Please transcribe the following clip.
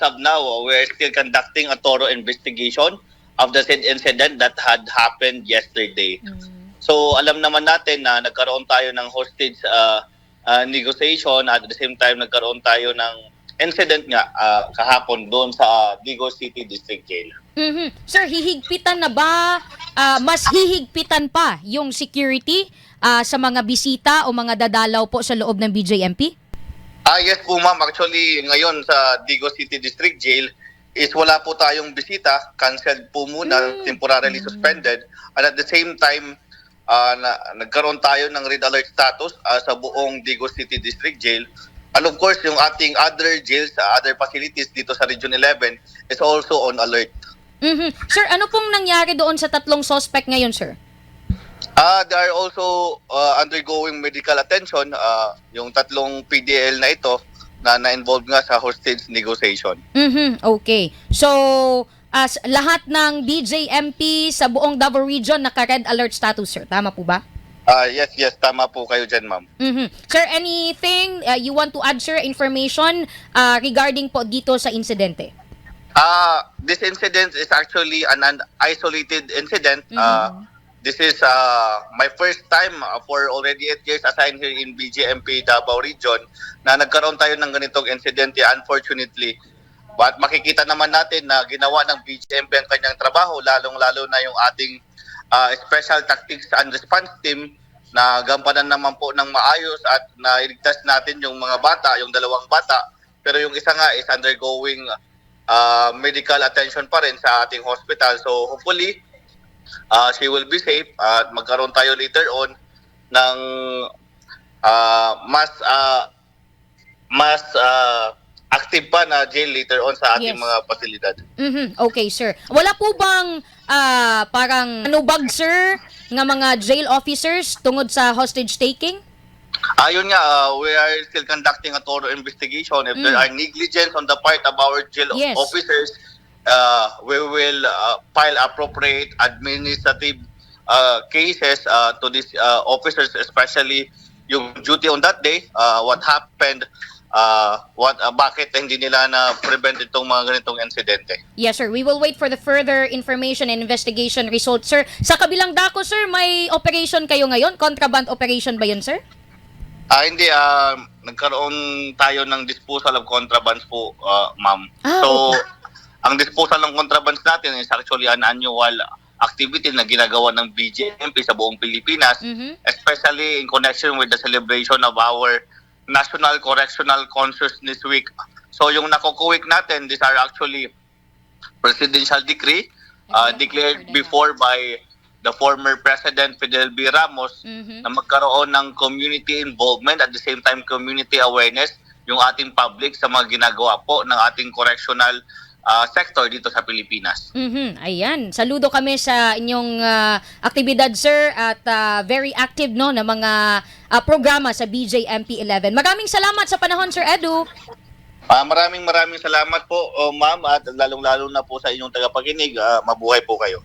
as of now, we're still conducting a thorough investigation of the said incident that had happened yesterday. So alam naman natin na nagkaroon tayo ng hostage uh, uh, negotiation at the same time nagkaroon tayo ng incident nga uh, kahapon doon sa Digo City District Jail. Mhm. Sir, hihigpitan na ba, ah, mas hihigpitan pa yung security ah, sa mga bisita o mga dadalaw po sa loob ng BJMP? Ah, yes po ma'am. Actually, ngayon sa Digo City District Jail is wala po tayong bisita. Cancelled po muna, Mm. temporarily suspended. And at the same time, ah, na, nagkaroon tayo ng red alert status ah, sa buong Digo City District Jail. And of course, yung ating other jails, ah, other facilities dito sa Region 11 is also on alert. Mhm. Sir, ano pong nangyari doon sa tatlong suspect ngayon, sir? Ah, they are also uh, undergoing medical attention uh, yung tatlong PDL na ito na na-involve nga sa hostage negotiation. Mhm. Okay. So, as lahat ng BJMP sa buong Davao Region naka-red alert status, sir. Tama po ba? Ah, yes, yes, tama po kayo dyan, ma'am. Mhm. Sir, anything uh, you want to add, sir, information uh, regarding po dito sa insidente? Ah, this incident is actually an, an isolated incident. Ah, this is uh, my first time uh, for already 8 years assigned here in BGMP Davao Region na nagkaroon tayo ng ganitong incidente unfortunately. But makikita naman natin na ginawa ng BGMP ang kanyang trabaho lalong-lalo na yung ating uh, special tactics and response team na gampanan naman po ng maayos at nailigtas natin yung mga bata, yung dalawang bata. Pero yung isa nga is undergoing uh, medical attention pa rin sa ating hospital. So hopefully, uh, she will be safe at magkaroon tayo later on ng uh, mas uh, mas uh, active pa na jail later on sa ating Yes. mga pasilidad. Mhm. Okay, sir. Wala po bang ah, parang anubag, sir, nga mga jail officers tungod sa hostage taking? Ayun nga, uh, we are still conducting a thorough investigation. If there Mm. are negligence on the part of our jail Yes. officers, uh, we will uh, file appropriate administrative uh, cases uh, to these uh, officers, especially yung duty on that day, uh, what happened, uh, what uh, bakit hindi nila na prevent itong mga ganitong insidente. Yes, sir. We will wait for the further information and investigation results, sir. Sa kabilang dako, sir, may operation kayo ngayon? Contraband operation ba yun, sir? Ah, hindi ah, nagkaroon tayo ng disposal of contrabands po, ah, ma'am. Ah, so, okay. Ang disposal ng contrabands natin is actually an annual activity na ginagawa ng BJMP sa buong Pilipinas, Mhm. especially in connection with the celebration of our National Correctional Consciousness Week. So, yung nakukuwik natin, these are actually presidential decree uh, declared before by the former President Fidel B. Ramos Mhm. na magkaroon ng community involvement at the same time community awareness yung ating public sa mga ginagawa po ng ating correctional uh, sector dito sa Pilipinas. Mhm. Ayan. Saludo kami sa inyong ah, aktibidad, sir, at ah, very active no na mga ah, programa sa BJMP 11. Maraming salamat sa panahon, Sir Edu. Ah, maraming maraming salamat po, oh, ma'am, at lalong-lalo na po sa inyong tagapakinig. Ah, mabuhay po kayo.